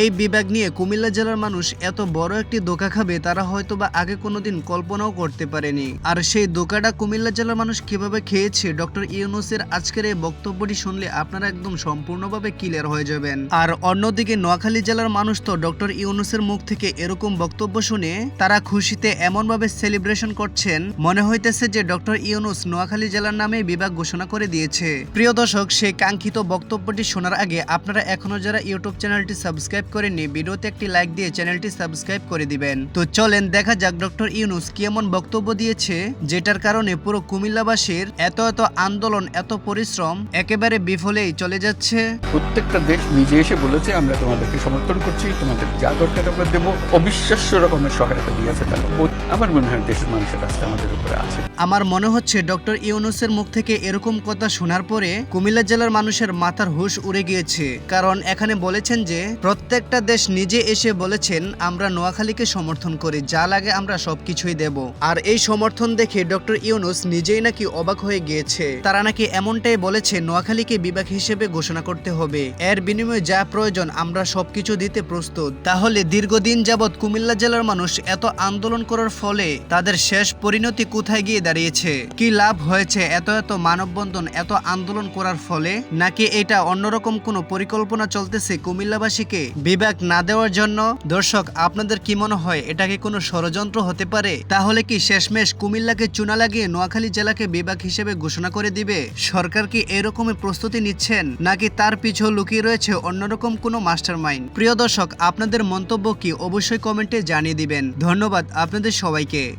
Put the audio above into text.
এই বিভাগ নিয়ে কুমিল্লা জেলার মানুষ এত বড় একটি দোকা খাবে, তারা হয়তো বা আগে কোনোদিন কল্পনাও করতে পারেনি। আর সেই দোকাটা কুমিল্লা জেলার মানুষ কীভাবে খেয়েছে, ডক্টর ইউনুসের আজকের এই বক্তব্যটি শুনলে আপনারা একদম সম্পূর্ণভাবে ক্লিয়ার হয়ে যাবেন। আর অন্যদিকে নোয়াখালী জেলার মানুষ তো ডক্টর ইউনুসের মুখ থেকে এরকম বক্তব্য শুনে তারা খুশিতে এমনভাবে সেলিব্রেশন করছেন, মনে হইতেছে যে ডক্টর ইউনুস নোয়াখালী জেলার নামে বিভাগ ঘোষণা করে দিয়েছে। প্রিয় দর্শক, সেই কাঙ্ক্ষিত বক্তব্যটি শোনার আগে আপনারা এখনও যারা ইউটিউব চ্যানেলটি সাবস্ক্রাইব করেননি ভিডিওতে একটি লাইক দিয়ে চ্যানেলটি সাবস্ক্রাইব করে দিবেন। তো চলেন দেখা যাক ডক্টর ইউনুস কি এমন বক্তব্য দিয়েছে যেটার কারণে পুরো কুমিল্লাবাসীর এত এত আন্দোলন এত পরিশ্রম একেবারে বিফলেই চলে যাচ্ছে। প্রত্যেকটা দেশ নিজে এসে বলেছে আমরা তোমাদেরকে সমর্থন করছি তোমাদের যা দরকার আমরা দেবো। অবিশ্বাস্য রকমের সহায়তা দিয়েছে তারা। আমার মনে হয় দেশের মানুষের কাছে আমাদের উপরে আছে। আমার মনে হচ্ছে ডক্টর ইউনুসের মুখ থেকে এরকম কথা শোনার পরে কুমিল্লা জেলার মানুষের মাথার হুশ উড়ে গিয়েছে। কারণ এখানে বলেছেন যে প্রত্যেকটা দেশ নিজে এসে বলেছেন, আমরা নোয়াখালীকে সমর্থন করি, যা লাগে আমরা সবকিছুই দেব। আর এই সমর্থন দেখে ডক্টর ইউনুস নিজেই নাকি অবাক হয়ে গিয়েছে। তারা নাকি এমনটাই বলেছে, নোয়াখালীকে বিভাগ হিসেবে ঘোষণা করতে হবে। এর বিনিময়ে যা প্রয়োজন, আমরা সবকিছু দিতে প্রস্তুত। তাহলে দীর্ঘদিন যাবৎ কুমিল্লা জেলার মানুষ এত আন্দোলন করার ফলে তাদের শেষ পরিণতি কোথায় গিয়ে দাঁড়িয়েছে? কি লাভ হয়েছে এত এত মানববন্ধন, এত আন্দোলন করার ফলে? নাকি এটা অন্যরকম কোনো পরিকল্পনা চলতেছে কুমিল্লাবাসীকে? বিভাগ না দেওয়ার জন্য, দর্শক, আপনাদের কি মনে হয়, এটা কি কোনো ষড়যন্ত্র হতে পারে? তাহলে কি শেষমেশ কুমিল্লাকে চুনা লাগিয়ে নোয়াখালী জেলাকে বিভাগ হিসেবে ঘোষণা করে দিবে? সরকার কি এরকমই প্রস্তুতি নিচ্ছেন, নাকি তার পিছু লুকিয়ে রয়েছে অন্যরকম কোনো মাস্টার মাইন্ড প্রিয় দর্শক, আপনাদের মন্তব্য কি, অবশ্যই কমেন্টে জানিয়ে দিবেন। ধন্যবাদ আপনাদের সবাইকে।